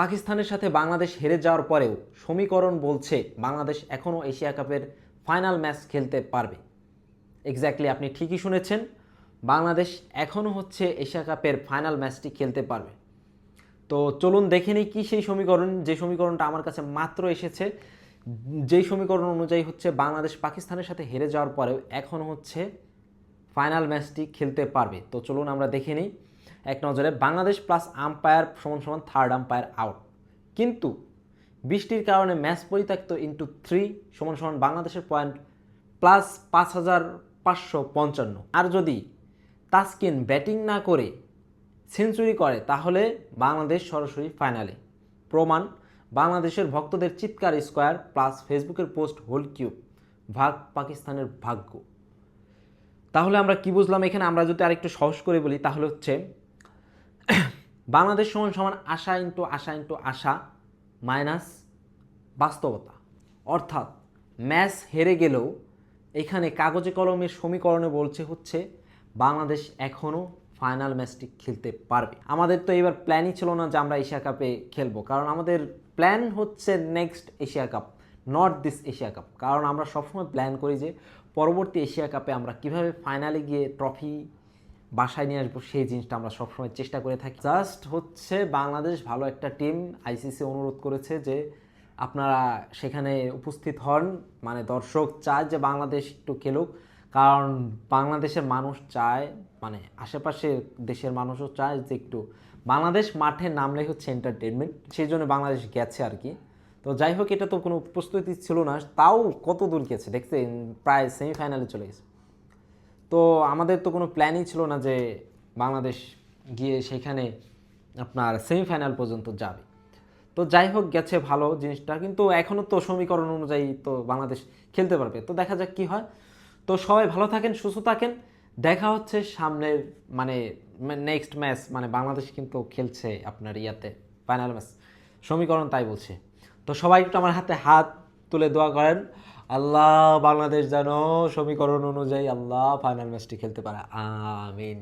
পাকিস্তানের সাথে বাংলাদেশ হেরে যাওয়ার পরেও সমীকরণ বলছে বাংলাদেশ এখনও এশিয়া কাপের ফাইনাল ম্যাচ খেলতে পারবে। এক্স্যাক্টলি আপনি ঠিকই শুনেছেন, বাংলাদেশ এখনও হচ্ছে এশিয়া কাপের ফাইনাল ম্যাচটি খেলতে পারবে। তো চলুন দেখে নিই কী সেই সমীকরণ, যে সমীকরণটা আমার কাছে মাত্র এসেছে যেই সমীকরণ অনুযায়ী হচ্ছে বাংলাদেশ পাকিস্তানের সাথে হেরে যাওয়ার পরেও এখন হচ্ছে ফাইনাল ম্যাচটি খেলতে পারবে। তো চলুন আমরা দেখে নিই। এক নজরে বাংলাদেশ প্লাস আম্পায়ার সমান সমান থার্ড আম্পায়ার আউট কিন্তু বৃষ্টির কারণে ম্যাচ পরিত্যক্ত ইন্টু থ্রি সমান সমান বাংলাদেশের পয়েন্ট প্লাস পাঁচ হাজার পাঁচশো পঞ্চান্ন। আর যদি তাসকিন ব্যাটিং না করে সেঞ্চুরি করে, তাহলে বাংলাদেশ সরাসরি ফাইনালে প্রমাণ, বাংলাদেশের ভক্তদের চিৎকার স্কোয়ার প্লাস ফেসবুকের পোস্ট হোল কিউব ভাগ পাকিস্তানের ভাগ্য। তাহলে আমরা কি বুঝলাম? এখানে আমরা যদি আরেকটু সহজ করে বলি, তাহলে হচ্ছে বাংলাদেশ সমান সমান আশা ইন্টু আশা ইন্টু আশা মাইনাস বাস্তবতা। অর্থাৎ ম্যাচ হেরে গেলেও এখানে কাগজে কলমের সমীকরণে বলছে হচ্ছে বাংলাদেশ এখনও ফাইনাল ম্যাচটি খেলতে পারবে। আমাদের তো এবার প্ল্যানই ছিল না যে আমরা এশিয়া কাপে খেলব, কারণ আমাদের প্ল্যান হচ্ছে next Asia cup not this Asia cup. কারণ আমরা সবসময় প্ল্যান করি যে পরবর্তী এশিয়া কাপে আমরা কীভাবে ফাইনালে গিয়ে ট্রফি বাসায় নিয়ে আসব, সেই জিনিসটা আমরা সবসময় চেষ্টা করে থাকি। জাস্ট হচ্ছে বাংলাদেশ ভালো একটা টিম আইসিসি অনুরোধ করেছে যে আপনারা সেখানে উপস্থিত হন। মানে দর্শক চায় যে বাংলাদেশ একটু খেলুক। কারণ বাংলাদেশের মানুষ চায় মানে আশেপাশের দেশের মানুষও চায় যে একটু বাংলাদেশ মাঠে নামলে হচ্ছে এন্টারটেনমেন্ট সেই জন্য বাংলাদেশ গেছে আর কি। তো যাই হোক, এটা তো কোনো প্রস্তুতি ছিল না, তাও কত দূর গেছে? দেখছেন, প্রায় সেমিফাইনালে চলে গেছে। তো আমাদের তো কোনো প্ল্যানই ছিল না যে বাংলাদেশ গিয়ে সেখানে আপনার সেমিফাইনাল পর্যন্ত যাবে। তো যাই হোক, গেছে ভালো জিনিসটা, কিন্তু এখনও তো সমীকরণ অনুযায়ী তো বাংলাদেশ খেলতে পারবে। তো দেখা যাক কি হয়। তো সবাই ভালো থাকেন, সুস্থ থাকেন। দেখা হচ্ছে সামনের মানে নেক্সট ম্যাচ মানে বাংলাদেশ কিন্তু খেলছে আপনার ইয়াতে ফাইনাল ম্যাচ সমীকরণ তাই বলছে। তো সবাই একটু আমার হাতে হাত তুলে দোয়া করেন। আল্লাহ বাংলাদেশ যেন সমীকরণ অনুযায়ী আল্লাহ ফাইনাল ম্যাচটি খেলতে পারে। আমিন।